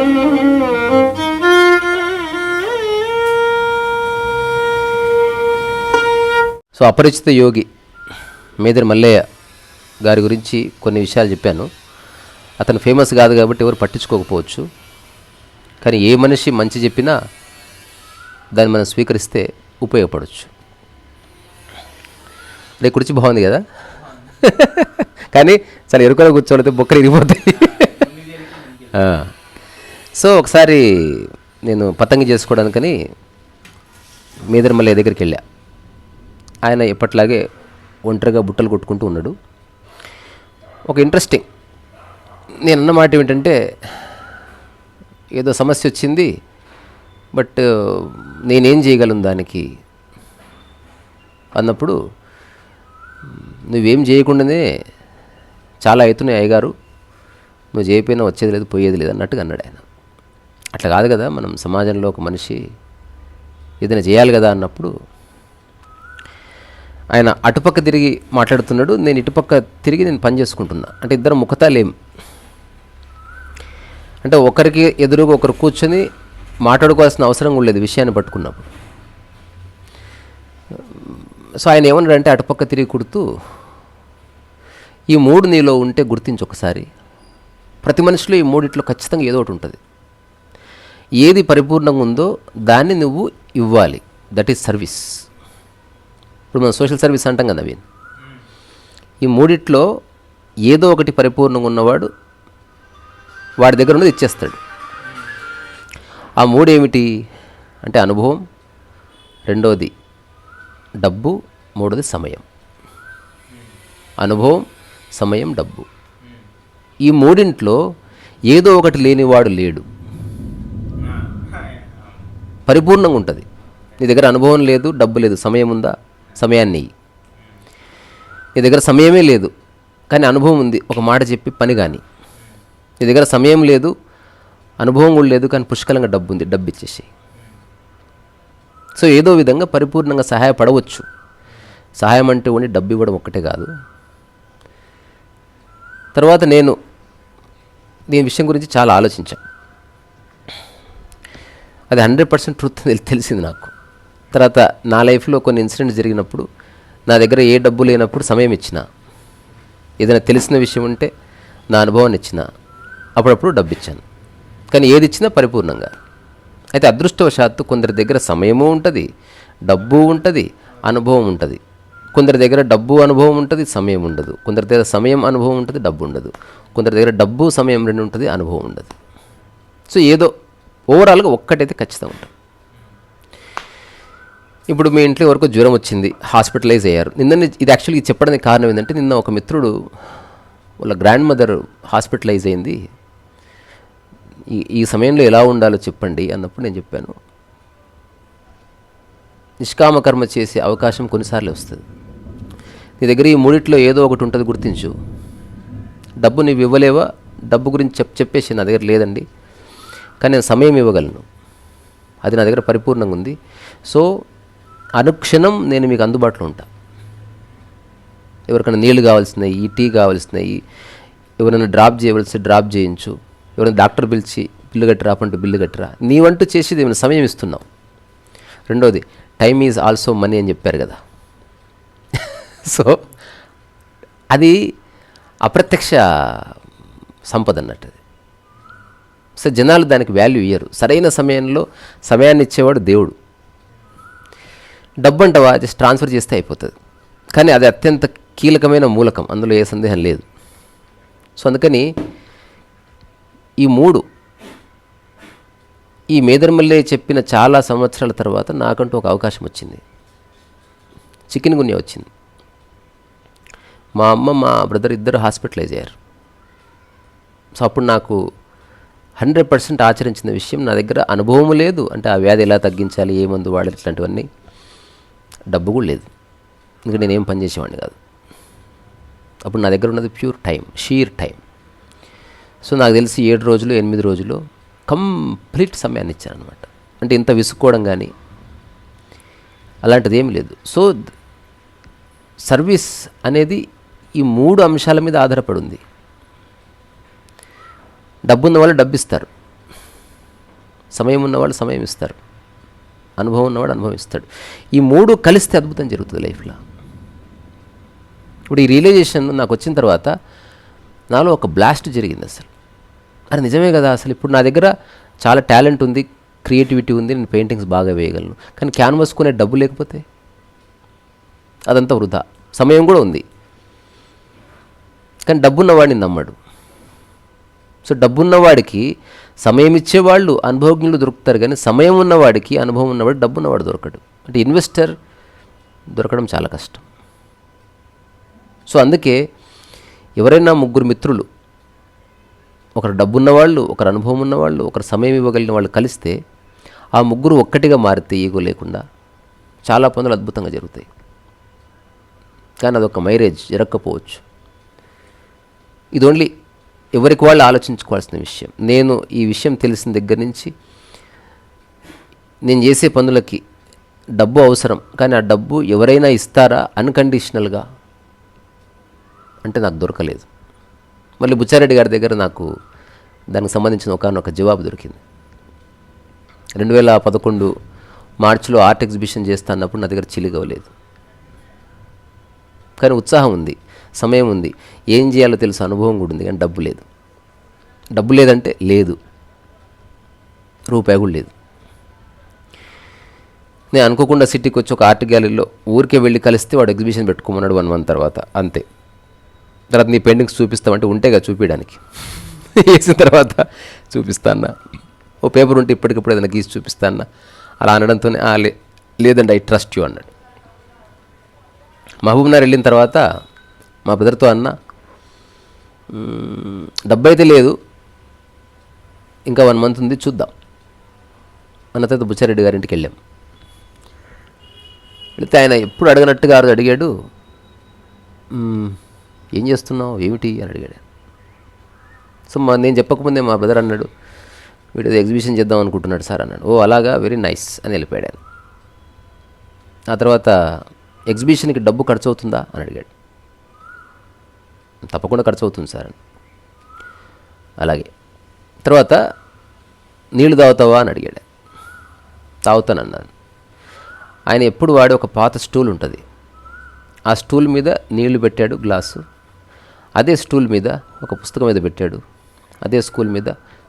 So అపరిచిత యోగి మేదర్ మల్లయ్య గారి గురించి కొన్ని విషయాలు చెప్పాను. అతను ఫేమస్ కాదు కాబట్టి ఎవరు పట్టించుకోకపోవచ్చు. కానీ ఏ మనిషి మంచి చెప్పినా దాన్ని మనం స్వీకరిస్తే ఉపయోగపడవచ్చు రే కుర్చీ బాగుంది కదా? కానీ చాలా ఎరుకలో కూర్చోడితే బొక్కలు ఇరిగిపోతాయి. సో ఒకసారి నేను పతంగి చేసుకోవడానికని మేదరి మల్లయ్య దగ్గరికి వెళ్ళా. ఆయన ఎప్పట్లాగే ఒంటరిగా బుట్టలు కొట్టుకుంటూ ఉన్నాడు. ఒక ఇంట్రెస్టింగ్ నేను అన్నమాట ఏమిటంటే ఏదో సమస్య వచ్చింది బట్ నేనేం చేయగలను దానికి అన్నప్పుడు నువ్వేం చేయకుండానే చాలా అవుతున్నాయి అయ్యగారు నువ్వు చేయకపోయినా వచ్చేది లేదు పోయేది లేదు అన్నట్టుగా అన్నాడు ఆయన. అట్లా కాదు కదా మనం సమాజంలో ఒక మనిషి ఏదైనా చేయాలి కదా అన్నప్పుడు ఆయన అటుపక్క తిరిగి మాట్లాడుతున్నాడు నేను ఇటుపక్క తిరిగి నేను పని చేసుకుంటున్నా. అంటే ఇద్దరు ముఖతాలేం అంటే ఒకరికి ఎదురుగా ఒకరు కూర్చొని మాట్లాడుకోవాల్సిన అవసరం కూడా లేదు విషయాన్ని పట్టుకున్నప్పుడు. సో ఆయన ఏమన్నాడంటే అటుపక్క తిరిగి కుడుతూ ఈ మూడు నీలో ఉంటే గుర్తించు ఒకసారి. ప్రతి మనిషిలో ఈ మూడిట్లో ఖచ్చితంగా ఏదో ఒకటి ఉంటుంది. ఏది పరిపూర్ణంగా ఉందో దాన్ని నువ్వు ఇవ్వాలి. దట్ ఈస్ సర్వీస్ ఇప్పుడు మనం సోషల్ సర్వీస్ అంటాం కదా నవీన్ ఈ మూడిట్లో ఏదో ఒకటి పరిపూర్ణంగా ఉన్నవాడు వాడి దగ్గర ఉన్నది ఇచ్చేస్తాడు. ఆ మూడేమిటి? అంటే అనుభవం. రెండోది డబ్బు మూడోది సమయం. అనుభవం సమయం డబ్బు. ఈ మూడింట్లో ఏదో ఒకటి లేనివాడు లేడు. పరిపూర్ణంగా ఉంటుంది. నీ దగ్గర అనుభవం లేదు డబ్బు లేదు సమయం ఉందా? సమయాన్ని నీ దగ్గర సమయమే లేదు కానీ అనుభవం ఉంది ఒక మాట చెప్పి పని కానీ నీ దగ్గర సమయం లేదు అనుభవం కూడా లేదు కానీ పుష్కలంగా డబ్బు ఉంది డబ్బు ఇచ్చేసి సో ఏదో విధంగా పరిపూర్ణంగా సహాయపడవచ్చు. సహాయం అంటే ఉండి డబ్బు ఇవ్వడం ఒక్కటే కాదు. తర్వాత నేను దీని విషయం గురించి చాలా ఆలోచించాను. అది హండ్రెడ్ పర్సెంట్ ట్రూత్ తెలిసింది నాకు. తర్వాత నా లైఫ్లో కొన్ని ఇన్సిడెంట్స్ జరిగినప్పుడు నా దగ్గర ఏ డబ్బు లేనప్పుడు సమయం ఇచ్చిన ఏదైనా తెలిసిన విషయం ఉంటే నా అనుభవాన్ని ఇచ్చిన అప్పుడప్పుడు డబ్బు ఇచ్చాను కానీ ఏది ఇచ్చినా పరిపూర్ణంగా. అయితే అదృష్టవశాత్తు కొందరి దగ్గర సమయము ఉంటుంది డబ్బు ఉంటుంది అనుభవం ఉంటుంది. కొందరి దగ్గర డబ్బు అనుభవం ఉంటుంది సమయం ఉండదు. కొందరి దగ్గర సమయం అనుభవం ఉంటుంది డబ్బు ఉండదు. కొందరి దగ్గర డబ్బు సమయం రెండు ఉంటుంది అనుభవం ఉండదు. సో ఏదో ఓవరాల్గా ఒక్కటైతే ఖచ్చితంగా ఉంటుంది. ఇప్పుడు మీ ఇంట్లో వరకు జ్వరం వచ్చింది హాస్పిటలైజ్ అయ్యారు. నిన్న ఇది యాక్చువల్గా చెప్పడానికి కారణం ఏంటంటే నిన్న ఒక మిత్రుడు వాళ్ళ గ్రాండ్ మదర్ హాస్పిటలైజ్ అయింది. ఈ ఈ సమయంలో ఎలా ఉండాలో చెప్పండి అన్నప్పుడు నేను చెప్పాను. నిష్కామకర్మ చేసే అవకాశం కొన్నిసార్లు వస్తుంది. నీ దగ్గర ఈ మూడిట్లో ఏదో ఒకటి ఉంటుంది గుర్తించు. డబ్బు నువ్వు ఇవ్వలేవా? డబ్బు గురించి చెప్ చెప్పేసి నా దగ్గర లేదండి. కానీ నేను సమయం ఇవ్వగలను. అది నా దగ్గర పరిపూర్ణంగా ఉంది. సో అనుక్షణం నేను మీకు అందుబాటులో ఉంటా. ఎవరికైనా నీళ్ళు కావాల్సినాయి ఈ టీ కావాల్సినాయి ఎవరైనా డ్రాప్ చేయవలసి డ్రాప్ చేయించు ఎవరైనా డాక్టర్ పిలిచి బిల్లు కట్టరా అంటే బిల్లు కట్టరా నీవంటూ చేసేది ఏమైనా సమయం ఇస్తున్నావు. రెండోది టైమ్ ఈజ్ ఆల్సో మనీ అని చెప్పారు కదా. సో అది అప్రత్యక్ష సంపద అన్నట్టు అది. సో జనాలు దానికి వాల్యూ ఇయ్యరు. సరైన సమయంలో సమయాన్ని ఇచ్చేవాడు దేవుడు. డబ్బు అంటవా? జస్ట్ ట్రాన్స్ఫర్ చేస్తే అయిపోతుంది. కానీ అది అత్యంత కీలకమైన మూలకం. అందులో ఏ సందేహం లేదు. సో అందుకని ఈ మూడు ఈ మేదర్మల్లే చెప్పిన చాలా సంవత్సరాల తర్వాత నాకంటూ ఒక అవకాశం వచ్చింది. చికెన్ గున్య వచ్చింది. మా అమ్మ మా బ్రదర్ ఇద్దరు హాస్పిటలైజ్ అయ్యారు. సో అప్పుడు నాకు హండ్రెడ్ పర్సెంట్ ఆచరించిన విషయం నా దగ్గర అనుభవం లేదు. అంటే ఆ వ్యాధి ఎలా తగ్గించాలి ఏ మందు వాడాలి ఇట్లాంటివన్నీ డబ్బు కూడా లేదు. ఇంకా నేనేం పనిచేసేవాడిని కాదు. అప్పుడు నా దగ్గర ఉన్నది pure time sheer time. So నాకు తెలిసి ఏడు రోజులు ఎనిమిది రోజులు కంప్లీట్ సమయాన్ని ఇచ్చానమాట అంటే ఇంత విసుక్కోవడం కానీ అలాంటిది ఏమి లేదు. సో సర్వీస్ అనేది ఈ మూడు అంశాల మీద ఆధారపడి ఉంది. డబ్బు ఉన్న వాళ్ళు డబ్బు ఇస్తారు సమయం ఉన్నవాళ్ళు సమయం ఇస్తారు అనుభవం ఉన్నవాడు అనుభవం ఇస్తాడు ఈ మూడు కలిస్తే అద్భుతం జరుగుతుంది లైఫ్లో. ఇప్పుడు ఈ రియలైజేషన్ నాకు వచ్చిన తర్వాత నాలో ఒక బ్లాస్ట్ జరిగింది అసలు. అది నిజమే కదా అసలు. ఇప్పుడు నా దగ్గర చాలా టాలెంట్ ఉంది క్రియేటివిటీ ఉంది నేను పెయింటింగ్స్ బాగా వేయగలను. కానీ క్యాన్వాస్ కొనే డబ్బు లేకపోతే? అదంతా వృధా. సమయం కూడా ఉంది. కానీ డబ్బున్నవాడిని నమ్మడు. సో డబ్బున్నవాడికి సమయం ఇచ్చేవాళ్ళు అనుభవజ్ఞులు దొరుకుతారు కానీ సమయం ఉన్నవాడికి అనుభవం ఉన్నవాడు డబ్బు ఉన్నవాడు దొరకడు. అంటే ఇన్వెస్టర్ దొరకడం చాలా కష్టం. సో అందుకే ఎవరైనా ముగ్గురు మిత్రులు ఒకరు డబ్బున్నవాళ్ళు ఒకరు అనుభవం ఉన్నవాళ్ళు ఒకరు సమయం ఇవ్వగలిగిన వాళ్ళు కలిస్తే ఆ ముగ్గురు ఒక్కటిగా మారితే ఈగో లేకుండా చాలా పనులు అద్భుతంగా జరుగుతాయి. కానీ అదొక మైరేజ్ జరగకపోవచ్చు ఇది ఓన్లీ ఎవరికి వాళ్ళు ఆలోచించుకోవాల్సిన విషయం. నేను ఈ విషయం తెలిసిన దగ్గర నుంచి నేను చేసే పనులకి డబ్బు అవసరం కానీ ఆ డబ్బు ఎవరైనా ఇస్తారా అన్కండిషనల్గా? అంటే నాకు దొరకలేదు. మళ్ళీ బుచ్చారెడ్డి గారి దగ్గర నాకు దానికి సంబంధించిన ఒకనొక జవాబు దొరికింది. రెండు వేల పదకొండు మార్చిలో ఆర్ట్ ఎగ్జిబిషన్ చేస్తా అన్నప్పుడు నా దగ్గర చిలిగవలేదు కానీ ఉత్సాహం ఉంది. సమయం ఉంది. ఏం చేయాలో తెలుసు అనుభవం కూడా ఉంది కానీ డబ్బు లేదు. డబ్బు లేదంటే లేదు. రూపాయి కూడా లేదు. నేను అనుకోకుండా సిటీకి వచ్చి ఒక ఆర్ట్ గ్యాలరీలో ఊరికే వెళ్ళి కలిస్తే వాడు ఎగ్జిబిషన్ పెట్టుకోమన్నాడు వన్ మంత్ తర్వాత అంతే. తర్వాత నీ పెయింటింగ్స్ చూపిస్తామంటే ఉంటేగా చూపించడానికి. వేసిన తర్వాత చూపిస్తా ఓ పేపర్ ఉంటే ఇప్పటికప్పుడు ఏదైనా గీసి చూపిస్తా అలా అనడంతోనే "ఆ, లే లేదండి ఐ ట్రస్ట్ యూ అన్నాడు. మహబూబ్నగర్ వెళ్ళిన తర్వాత మా బ్రదర్తో అన్న. డబ్బైతే డబ్బు అయితే లేదు. ఇంకా వన్ మంత్ ఉంది చూద్దాం. అన్న తర్వాత బుచ్చారెడ్డి గారింటికి వెళ్ళాం. వెళితే ఆయన ఎప్పుడు అడగనట్టుగా ఆ అడిగాడు. ఏం చేస్తున్నావు? ఏమిటి? అని అడిగాడు సో మా నేను చెప్పకముందే మా బ్రదర్ అన్నాడు వీడు ఎగ్జిబిషన్ చేద్దాం అనుకుంటున్నాడు సార్ అన్నాడు. ఓ అలాగా? వెరీ నైస్ అని వెళ్ళిపోయాడు ఆ తర్వాత ఎగ్జిబిషన్కి డబ్బు ఖర్చు అవుతుందా? అని అడిగాడు. తప్పకుండా ఖర్చు అవుతుంది సార్. అలాగే. తర్వాత నీళ్ళు తాగుతావా అని అడిగాడు. తాగుతానన్నాను. ఆయన ఎప్పుడు వాడే ఒక పాత స్టూల్ ఉంటుంది. ఆ స్టూల్ మీద నీళ్ళు పెట్టాడు గ్లాసు. అదే స్టూల్ మీద ఒక పుస్తకం మీద పెట్టాడు. అదే స్కూల్ మీద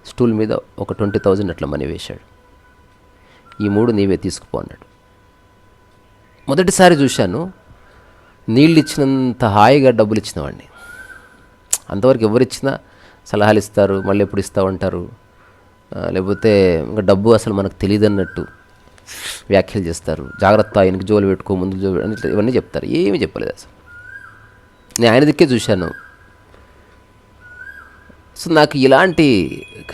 స్టూల్ మీద ఒక ట్వంటీ థౌజండ్ అట్లా మనీ వేశాడు. ఈ మూడు నీవే తీసుకుపో అన్నాడు. మొదటిసారి చూశాను నీళ్ళు ఇచ్చినంత హాయిగా డబ్బులు ఇచ్చినవాడిని అంతవరకు ఎవరు ఇచ్చినా సలహాలు ఇస్తారు మళ్ళీ ఎప్పుడు ఇస్తూ ఉంటారు లేకపోతే ఇంకా డబ్బు అసలు మనకు తెలియదు అన్నట్టు వ్యాఖ్యలు చేస్తారు. జాగ్రత్త ఆయనకి జోలు పెట్టుకో ముందు జోలు ఇట్లా ఇవన్నీ చెప్తారు. ఏమీ చెప్పలేదు అసలు. నేను ఆయన దిక్కే చూశాను. సో నాకు ఇలాంటి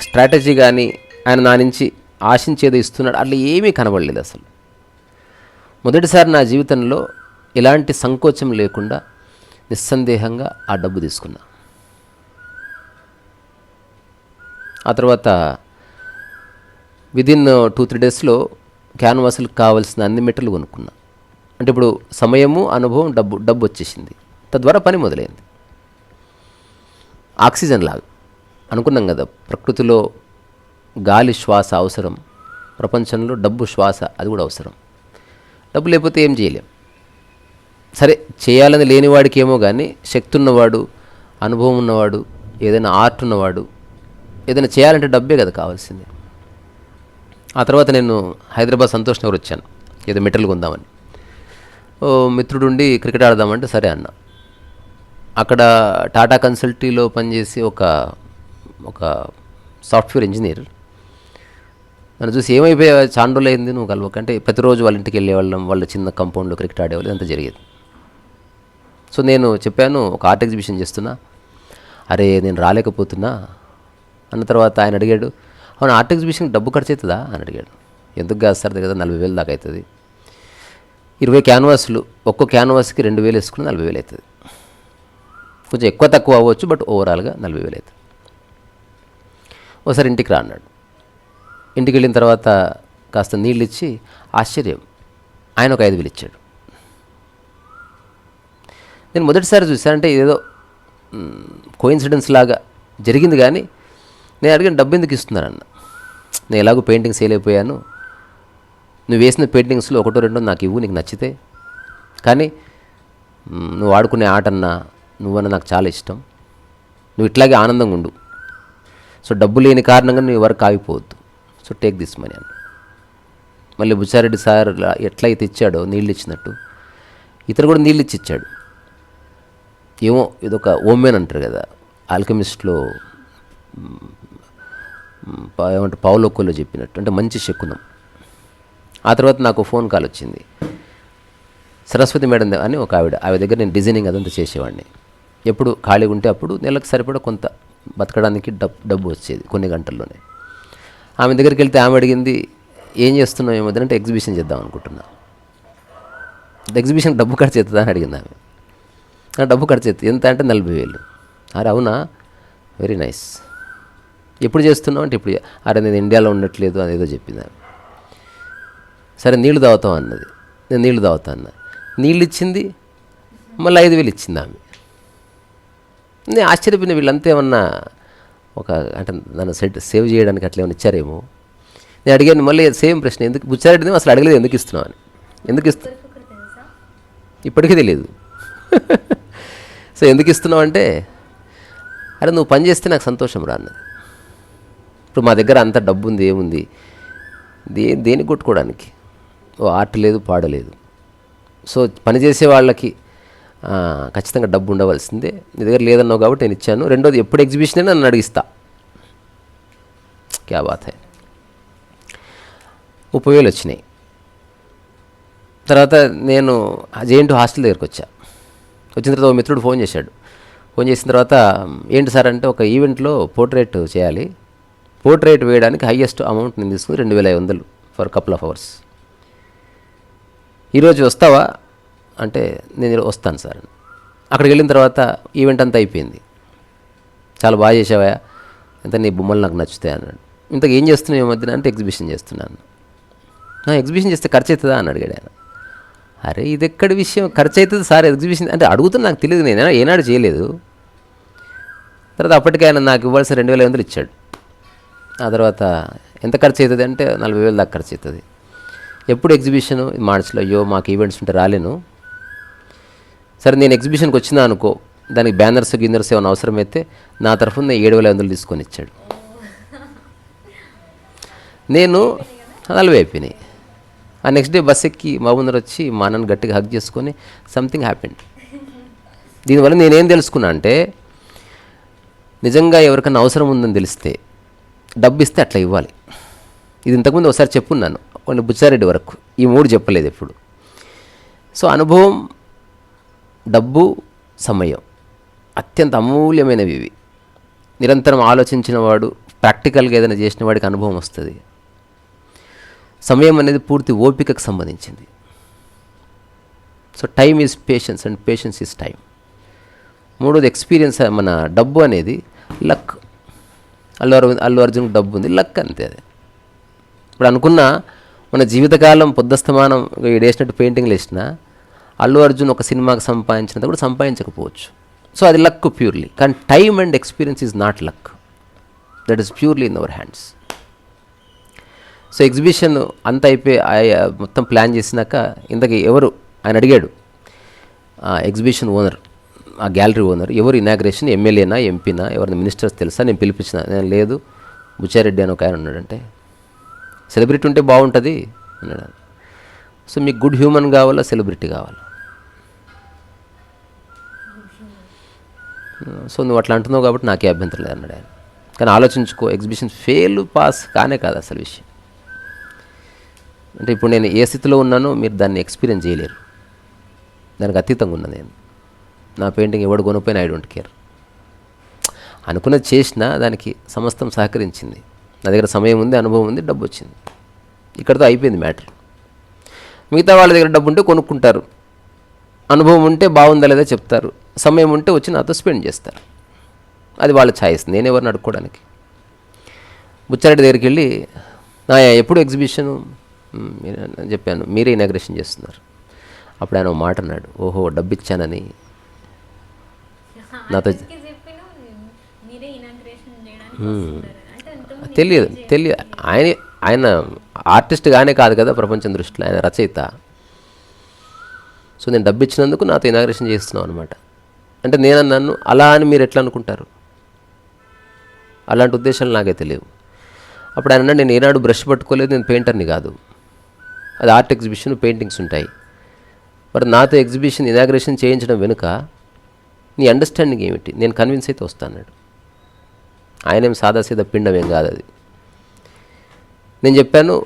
స్ట్రాటజీ కానీ ఆయన నా నుంచి ఆశించేదో ఇస్తున్నాడు. అట్లా ఏమీ కనబడలేదు అసలు. మొదటిసారి నా జీవితంలో ఎలాంటి సంకోచం లేకుండా నిస్సందేహంగా ఆ డబ్బు తీసుకున్నా. ఆ తర్వాత విదిన్ టూ త్రీ డేస్లో క్యాన్వాసులకు కావాల్సిన అన్ని మెటీరియల్ కొనుక్కున్నా. అంటే ఇప్పుడు సమయము అనుభవం డబ్బు డబ్బు వచ్చేసింది. తద్వారా పని మొదలైంది. ఆక్సిజన్ లాగా. అనుకున్నాం కదా ప్రకృతిలో గాలి శ్వాస అవసరం. ప్రపంచంలో డబ్బు శ్వాస అది కూడా అవసరం. డబ్బు లేకపోతే ఏం చేయలేం. సరే చేయాలని లేనివాడికి ఏమో కానీ శక్తి ఉన్నవాడు అనుభవం ఉన్నవాడు ఏదైనా ఆర్ట్ ఉన్నవాడు ఏదైనా చేయాలంటే డబ్బే కదా కావాల్సింది. ఆ తర్వాత నేను హైదరాబాద్ సంతోష్ నగర్ వచ్చాను. ఏదో మెటీరియల్ కొందామని. ఓ మిత్రుడుండి క్రికెట్ ఆడదామంటే సరే అన్న. అక్కడ టాటా కన్సల్టీలో పనిచేసి ఒక ఒక సాఫ్ట్వేర్ ఇంజనీర్. నన్ను చూసి ఏమైపోయా చాలా రోజులు అయింది నువ్వు కలవకంటే ప్రతిరోజు వాళ్ళ ఇంటికి వెళ్ళేవాళ్ళం వాళ్ళ చిన్న కంపౌండ్లో క్రికెట్ ఆడేవాళ్ళు అంత జరిగేది. సో నేను చెప్పాను ఒక ఆర్ట్ ఎగ్జిబిషన్ చేస్తున్నా. అరే నేను రాలేకపోతున్నా. అన్న తర్వాత ఆయన అడిగాడు అవును ఆర్ట్ ఎగ్జిబిషన్కి డబ్బు ఖర్చు అవుతుందా అని అడిగాడు. ఎందుకు కాదు సార్ దగ్గర నలభై వేలు దాకా అవుతుంది. ఇరవై క్యాన్వాస్లు ఒక్కో క్యాన్వాస్కి రెండు వేలు వేసుకుని నలభై వేలు అవుతుంది. కొంచెం ఎక్కువ తక్కువ అవ్వచ్చు బట్ ఓవరాల్గా నలభై వేలు అవుతుంది. ఒకసారి ఇంటికి రా అన్నాడు. ఇంటికి వెళ్ళిన తర్వాత కాస్త నీళ్ళు ఇచ్చి ఆశ్చర్యం ఆయన ఒక ఐదు వేలు ఇచ్చాడు. నేను మొదటిసారి చూశానంటే ఏదో కోయిన్సిడెన్స్ లాగా జరిగింది కానీ నేను అడిగిన డబ్బు ఎందుకు ఇస్తున్నారన్న? నేను ఎలాగో పెయింటింగ్ సేల్ అయిపోయాను. నువ్వు వేసిన పెయింటింగ్స్లో ఒకటో రెండో నాకు ఇవ్వు నీకు నచ్చితే. కానీ నువ్వు ఆడుకునే ఆటన్నా నువ్వన్నా నాకు చాలా ఇష్టం. నువ్వు ఇట్లాగే ఆనందంగా ఉండు. సో డబ్బు లేని కారణంగా నువ్వు ఎవరికి ఆగిపోవద్దు. సో టేక్ దిస్ మనీ అన్న. మళ్ళీ బుచ్చారెడ్డి సార్ ఎట్లయితే ఇచ్చాడో నీళ్ళు ఇచ్చినట్టు ఇతను కూడా నీళ్ళు ఇచ్చి ఇచ్చాడు. ఏమో ఇదొక ఓమెన్ అంటారు కదా ఆల్కెమిస్ట్లో ఏమంటే పావులొక్కలో చెప్పినట్టు. అంటే మంచి శకునం. ఆ తర్వాత నాకు ఫోన్ కాల్ వచ్చింది. సరస్వతి మేడం అని ఒక ఆవిడ ఆవిడ దగ్గర నేను డిజైనింగ్ అదంతా చేసేవాడిని. ఎప్పుడు ఖాళీగా ఉంటే అప్పుడు నెలకు సరిపడా కొంత బతకడానికి డబ్బు డబ్బు వచ్చేది కొన్ని గంటల్లోనే. ఆమె దగ్గరికి వెళ్తే ఆమె అడిగింది ఏం చేస్తున్నావు ఏమో అంటే ఎగ్జిబిషన్ చేద్దాం అనుకుంటున్నా. ఎగ్జిబిషన్ డబ్బు ఖర్చు అవుతుందా అని అడిగింది ఆమె. డబ్బు ఖర్చు అవుతుంది ఎంత అంటే నలభై వేలు. అరే అవునా? Very nice. ఎప్పుడు చేస్తున్నావు అంటే ఇప్పుడు అరే నేను ఇండియాలో ఉండట్లేదు అదేదో చెప్పింది సరే నీళ్ళు తాగుతాం అన్నది. నేను నీళ్ళు తాగుతా అన్న. నీళ్ళు ఇచ్చింది మళ్ళీ ఐదు వేలు ఇచ్చింది ఆమె. నేను ఆశ్చర్యపోయిన వీళ్ళంతా ఏమన్నా ఒక అంటే నన్ను సెట్ సేవ్ చేయడానికి అట్లా ఏమైనా ఇచ్చారేమో? నేను అడిగాను మళ్ళీ సేమ్ ప్రశ్న ఎందుకు బుచ్చారెడ్డి అసలు అడగలేదు ఎందుకు ఇస్తున్నావు అని. ఎందుకు ఇస్తు? ఇప్పటికీ తెలియదు. సో ఎందుకు ఇస్తున్నావు అంటే అరే నువ్వు పని చేస్తే నాకు సంతోషం రా అన్నది. ఇప్పుడు మా దగ్గర అంత డబ్బు ఉంది ఏముంది? దే దేని కొట్టుకోవడానికి? ఓ ఆర్ట్ లేదు పాడలేదు సో పని చేసే వాళ్ళకి ఖచ్చితంగా డబ్బు ఉండవలసిందే. నీ దగ్గర లేదన్నావు కాబట్టి నేను ఇచ్చాను. రెండోది ఎప్పుడు ఎగ్జిబిషన్ అయినా నన్ను అడిగిస్తా. క్యా బాత్ హై? ముప్పై వేలు వచ్చినాయి. తర్వాత నేను జేఎన్టు హాస్టల్ దగ్గరికి వచ్చా. వచ్చిన తర్వాత ఓ మిత్రుడు ఫోన్ చేశాడు. ఫోన్ చేసిన తర్వాత ఏంటి సార్? అంటే ఒక ఈవెంట్లో పోర్ట్రేట్ చేయాలి. పోర్ట్రేట్ వేయడానికి హయ్యెస్ట్ అమౌంట్ నేను తీసుకుని రెండు వేల ఐదు వందలు ఫర్ కపుల్ ఆఫ్ అవర్స్ ఈరోజు వస్తావా? అంటే నేను వస్తాను సార్. అని. అక్కడికి వెళ్ళిన తర్వాత ఈవెంట్ అంతా అయిపోయింది. చాలా బాగా చేసావా? ఇంత నీ బొమ్మలు నాకు నచ్చుతాయి అన్నాడు. ఇంతకు ఏం చేస్తున్నావు ఈ మధ్యన? అంటే ఎగ్జిబిషన్ చేస్తున్నాను ఎగ్జిబిషన్ చేస్తే ఖర్చు అవుతుందా? అని అడిగాడు ఆయన అరే ఇది ఎక్కడ విషయం? ఖర్చు అవుతుంది సార్ ఎగ్జిబిషన్ అంటే అడుగుతున్నా నాకు తెలియదు నేను. ఏనాడు చేయలేదు. తర్వాత అప్పటికే ఆయన నాకు ఇవ్వాల్సిన రెండు వేల ఐదు వందలు ఇచ్చాడు. ఆ తర్వాత ఎంత ఖర్చు అవుతుంది అంటే నలభై వేలు దాకా ఖర్చు అవుతుంది. ఎప్పుడు ఎగ్జిబిషన్ మార్చిలో అయ్యో మాకు ఈవెంట్స్ ఉంటే రాలేను. సరే నేను ఎగ్జిబిషన్కి వచ్చినా అనుకో దానికి బ్యానర్స్ గిన్నర్స్ ఏమైనా అవసరమైతే నా తరఫున ఏడు వేల ఐదు వందలు తీసుకొని ఇచ్చాడు. నేను నలభై అయిపోయినాయి. ఆ నెక్స్ట్ డే బస్ ఎక్కి మా వచ్చి మా నాన్న గట్టిగా హక్ చేసుకొని సంథింగ్ హ్యాపెండ్ దీనివల్ల నేనేం తెలుసుకున్నా అంటే నిజంగా ఎవరికైనా అవసరం ఉందని తెలిస్తే డబ్బు ఇస్తే అట్లా ఇవ్వాలి. ఇది ఇంతకుముందు ఒకసారి చెప్పున్నాను కొన్ని బుచ్చారెడ్డి వరకు. ఈ మూడు చెప్పలేదు ఎప్పుడు. సో అనుభవం డబ్బు సమయం అత్యంత అమూల్యమైనవి ఇవి. నిరంతరం ఆలోచించిన వాడు ప్రాక్టికల్గా ఏదైనా చేసిన వాడికి అనుభవం వస్తుంది. సమయం అనేది పూర్తి ఓపికకు సంబంధించింది. So time is patience and patience is time మూడోది ఎక్స్పీరియన్స్ మన డబ్బు అనేది లక్ అల్లు అరవింద్ అల్లు అర్జున్ డబ్బు ఉంది లక్ అంతే అది. ఇప్పుడు అనుకున్న మన జీవితకాలం పొద్దస్తమానం వేసినట్టు పెయింటింగ్లు వేసిన అల్లు అర్జున్ ఒక సినిమాకి సంపాదించినంత కూడా సంపాదించకపోవచ్చు. సో అది లక్ ప్యూర్లీ. కానీ time and experience is not luck. That is purely in our hands. So exhibition అంత అయిపోయి మొత్తం ప్లాన్ చేసినాక ఇంతకీ ఎవరు? ఆయన అడిగాడు ఎగ్జిబిషన్ ఓనర్. ఆ గ్యాలరీ ఓనర్ ఎవరు ఇనాగ్రేషన్ ఎమ్మెల్యేనా ఎంపీనా ఎవరిని మినిస్టర్స్ తెలుసా? నేను పిలిపించిన. నేను లేదు. బుచ్చారెడ్డి అని ఒక ఆయన ఉన్నాడంటే సెలబ్రిటీ ఉంటే బాగుంటుంది అన్నాడు సో మీకు గుడ్ హ్యూమన్ కావాలా? సెలబ్రిటీ కావాలా? సో నువ్వు అట్లా అంటున్నావు కాబట్టి నాకే అభ్యంతరం లేదు అన్నాడు ఆయన. కానీ ఆలోచించుకో ఎగ్జిబిషన్ ఫెయిల్ పాస్ కానే కాదు అసలు విషయం. అంటే ఇప్పుడు నేను ఏ స్థితిలో ఉన్నానో మీరు దాన్ని ఎక్స్పీరియన్స్ చేయలేరు. దానికి అతీతంగా ఉన్నా నేను. నా పెయింటింగ్ ఎవడు కొనుక్పోయినా ఐ డోంట్ కేర్. అనుకున్నది చేసినా దానికి సమస్తం సహకరించింది. నా దగ్గర సమయం ఉంది అనుభవం ఉంది డబ్బు వచ్చింది. ఇక్కడతో అయిపోయింది మ్యాటర్. మిగతా వాళ్ళ దగ్గర డబ్బు ఉంటే కొనుక్కుంటారు. అనుభవం ఉంటే బాగుందా లేదా చెప్తారు. సమయం ఉంటే వచ్చి నాతో స్పెండ్ చేస్తారు. అది వాళ్ళ ఛాయిస్ నేను ఎవరిని అడుక్కోవడానికి. బుచ్చారెడ్డి దగ్గరికి వెళ్ళి నా ఎప్పుడు ఎగ్జిబిషన్? చెప్పాను మీరే ఇనాగ్రేషన్ చేస్తున్నారు. అప్పుడు ఆయన మాట అన్నాడు. ఓహో డబ్బు ఇచ్చానని నాతో అందరికీ చెప్పిన మీరే ఇనాగ్రేషన్ చేయడానికి వస్తున్నారు అంటే ఎంతో తెలియదు తెలియదు ఆయన ఆయన ఆర్టిస్ట్ గానే కాదు కదా ప్రపంచం దృష్టిలో ఆయన రచయిత. సో నేను డబ్బు ఇచ్చినందుకు నాతో ఇనాగ్రేషన్ చేస్తున్నాం అనమాట అంటే నేను నన్ను అలా అని మీరు ఎట్లా అనుకుంటారు? అలాంటి ఉద్దేశాలు నాకైతే లేవు అప్పుడు ఆయన నేను ఏనాడు బ్రష్ పట్టుకోలేదు నేను పెయింటర్ని కాదు. అది ఆర్ట్ ఎగ్జిబిషన్ పెయింటింగ్స్ ఉంటాయి. మరి నాతో ఎగ్జిబిషన్ ఇనాగ్రేషన్ చేయించడం వెనుక నీ అండర్స్టాండింగ్ ఏమిటి? నేను కన్విన్స్ అయితే వస్తాన్నాడు ఆయనేం సాదాసీదా పిండం ఏం కాదు అది. నేను చెప్పాను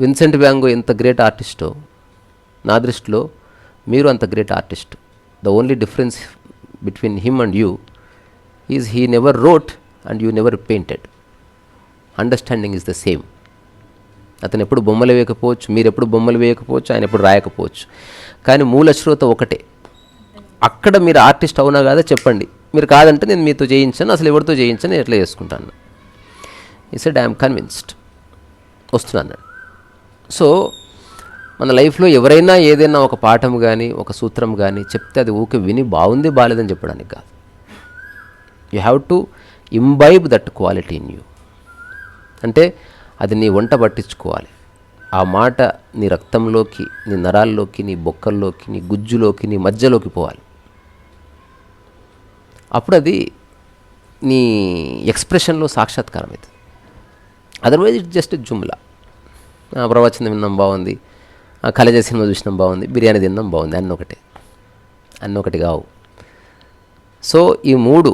విన్సెంట్ వ్యాంగో ఎంత గ్రేట్ ఆర్టిస్టో నా దృష్టిలో మీరు అంత great artist the only difference between him and you is he never wrote and you never painted understanding is the same అతను ఎప్పుడు బొమ్మలు వేయకపోవచ్చు మీరు ఎప్పుడు బొమ్మలు వేయకపోవచ్చు ఆయన ఎప్పుడు రాయకపోవచ్చు. కానీ మూల శ్రోత ఒకటే. అక్కడ మీరు ఆర్టిస్ట్ అవునా కాదా చెప్పండి. మీరు కాదంటే నేను మీతో చేయించాను అసలు ఎవరితో చేయించాను నేను ఎట్లా చేసుకుంటాను. ఈ సెడ్ ఐఎమ్ కన్విన్స్డ్ వస్తున్నాను సో మన లైఫ్లో ఎవరైనా ఏదైనా ఒక పాఠం కానీ ఒక సూత్రం కానీ చెప్తే అది ఊకే విని బాగుంది బాగాలేదని చెప్పడానికి కాదు. You have to imbibe that quality in you అంటే అది నీ వంట పట్టించుకోవాలి. ఆ మాట నీ రక్తంలోకి నీ నరాల్లోకి నీ బొక్కల్లోకి నీ గుజ్జులోకి నీ మధ్యలోకి పోవాలి. అప్పుడు అది నీ ఎక్స్ప్రెషన్లో సాక్షాత్కారం అవుతుంది అదర్వైజ్ ఇట్ జస్ట్ జుమ్లా. ప్రవచనం విన్నాం బాగుంది. కలజ సినిమా చూసినాం బాగుంది. బిర్యానీ తిన్నాం బాగుంది. అన్న ఒకటే. అన్న ఒకటి కావు. సో ఈ మూడు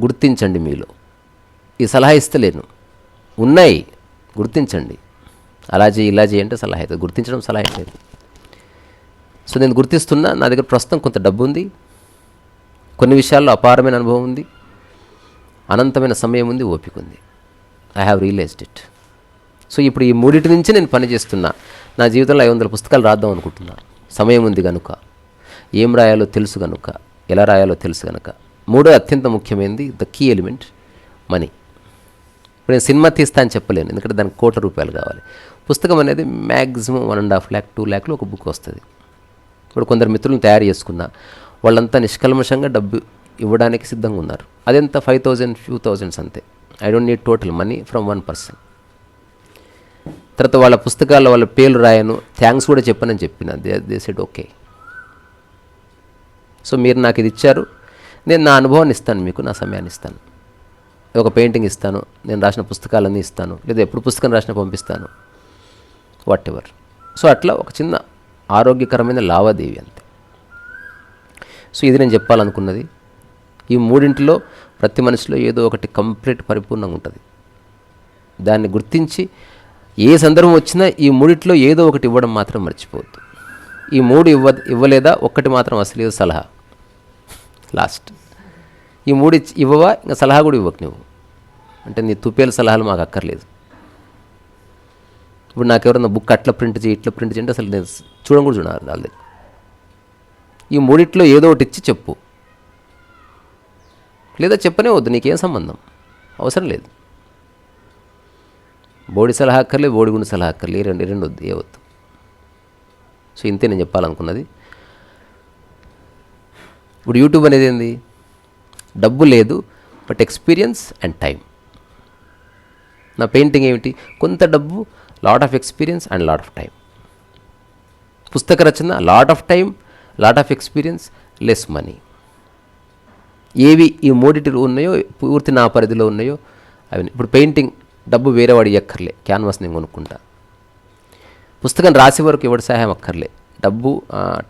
గుర్తించండి మీలో. ఈ సలహా ఇస్తలేను. ఉన్నాయి. గుర్తించండి. అలా చేయి ఇలా చేయి అంటే సలహా అవుతుంది గుర్తించడం సలహా అవుతుంది సో నేను గుర్తిస్తున్నా నా దగ్గర ప్రస్తుతం కొంత డబ్బు ఉంది కొన్ని విషయాల్లో అపారమైన అనుభవం ఉంది. అనంతమైన సమయం ఉంది ఓపిక ఉంది. I have realised it so ఇప్పుడు ఈ మూడింటి నుంచి నేను పనిచేస్తున్నా నా జీవితంలో ఐదు వందల పుస్తకాలు రాద్దాం అనుకుంటున్నా. సమయం ఉంది కనుక ఏం రాయాలో తెలుసు కనుక ఎలా రాయాలో తెలుసు కనుక మూడో అత్యంత ముఖ్యమైనది ద కీ ఎలిమెంట్ మనీ ఇప్పుడు నేను సినిమా తీస్తా అని చెప్పలేను. ఎందుకంటే దానికి కోట్ల రూపాయలు కావాలి. పుస్తకం అనేది maximum one and half lakh two ల్యాక్లో ఒక బుక్ వస్తుంది. ఇప్పుడు కొందరు మిత్రులను తయారు చేసుకున్నా. వాళ్ళంతా నిష్కల్మషంగా డబ్బు ఇవ్వడానికి సిద్ధంగా ఉన్నారు అదెంత? ఫైవ్ థౌజండ్ ఫ్యూ థౌజండ్స్ అంతే. I don't need total money from one person. తర్వాత వాళ్ళ పుస్తకాల్లో వాళ్ళ పేర్లు రాయను. థ్యాంక్స్ కూడా చెప్పనని చెప్పిన. They they said okay. So మీరు నాకు ఇది ఇచ్చారు. నేను నా అనుభవాన్ని ఇస్తాను మీకు నా సమయాన్ని ఇస్తాను. ఒక పెయింటింగ్ ఇస్తాను. నేను రాసిన పుస్తకాలన్నీ ఇస్తాను. లేదా ఎప్పుడు పుస్తకం రాసిన పంపిస్తాను. What ever. సో అట్లా ఒక చిన్న ఆరోగ్యకరమైన లావాదేవి అంతే. సో ఇది నేను చెప్పాలనుకున్నది. ఈ మూడింటిలో ప్రతి మనిషిలో ఏదో ఒకటి కంప్లీట్ పరిపూర్ణంగా ఉంటుంది. దాన్ని గుర్తించి ఏ సందర్భం వచ్చినా ఈ మూడిట్లో ఏదో ఒకటి ఇవ్వడం మాత్రం మర్చిపోవద్దు. ఈ మూడు ఇవ్వ ఇవ్వలేదా? ఒక్కటి మాత్రం అసలు సలహా. లాస్ట్. ఈ మూడు ఇచ్చి- ఇవ్వవా? ఇంకా సలహా కూడా ఇవ్వకు నువ్వు. అంటే నీ తుపేల సలహాలు మాకు అక్కర్లేదు. ఇప్పుడు నాకు ఎవరన్నా బుక్ అట్లా ప్రింట్ చేయి ఇట్లా ప్రింట్ చేయండి అసలు నేను చూడడం కూడా చూడాలి దగ్గర. ఈ మూడిట్లో ఏదో ఒకటి ఇచ్చి చెప్పు. లేదా చెప్పనే వద్దు నీకేం సంబంధం? అవసరం లేదు. బోడి సలహా అక్కర్లేదు బోడి గుండె సలహా అక్కర్లేదు రెండు రెండు వద్దు ఏ వద్దు. సో ఇంతే నేను చెప్పాలనుకున్నది. ఇప్పుడు యూట్యూబ్ అనేది ఏంది? డబ్బు లేదు బట్ ఎక్స్పీరియన్స్ అండ్ టైం నా పెయింటింగ్ ఏమిటి? కొంత డబ్బు lot of experience and lot of time పుస్తక రచన lot of time lot of experience less money ఏవి ఈ మూడిటిలో ఉన్నాయో పూర్తి నా పరిధిలో ఉన్నాయో అవి ఇప్పుడు పెయింటింగ్ డబ్బు వేరే వాడు ఇవ్వక్కర్లే క్యాన్వాస్ నేను కొనుక్కుంటా. పుస్తకం రాసే వరకు ఎవరి సహాయం అక్కర్లే డబ్బు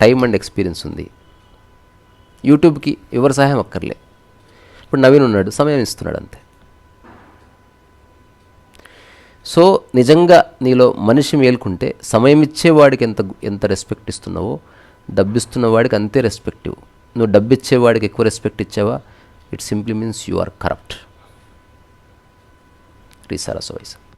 టైం అండ్ ఎక్స్పీరియన్స్ ఉంది. యూట్యూబ్కి ఎవరి సహాయం అక్కర్లే. ఇప్పుడు నవీన్ ఉన్నాడు సమయం ఇస్తున్నాడు అంతే. సో నిజంగా నీలో మనిషి మేల్కుంటే సమయం ఇచ్చేవాడికి ఎంత ఎంత రెస్పెక్ట్ ఇస్తున్నావో డబ్బిస్తున్న వాడికి అంతే రెస్పెక్టివ్ నువ్వు డబ్బు ఇచ్చేవాడికి ఎక్కువ రెస్పెక్ట్ ఇచ్చావా? It simply means you are corrupt రీసారా so vice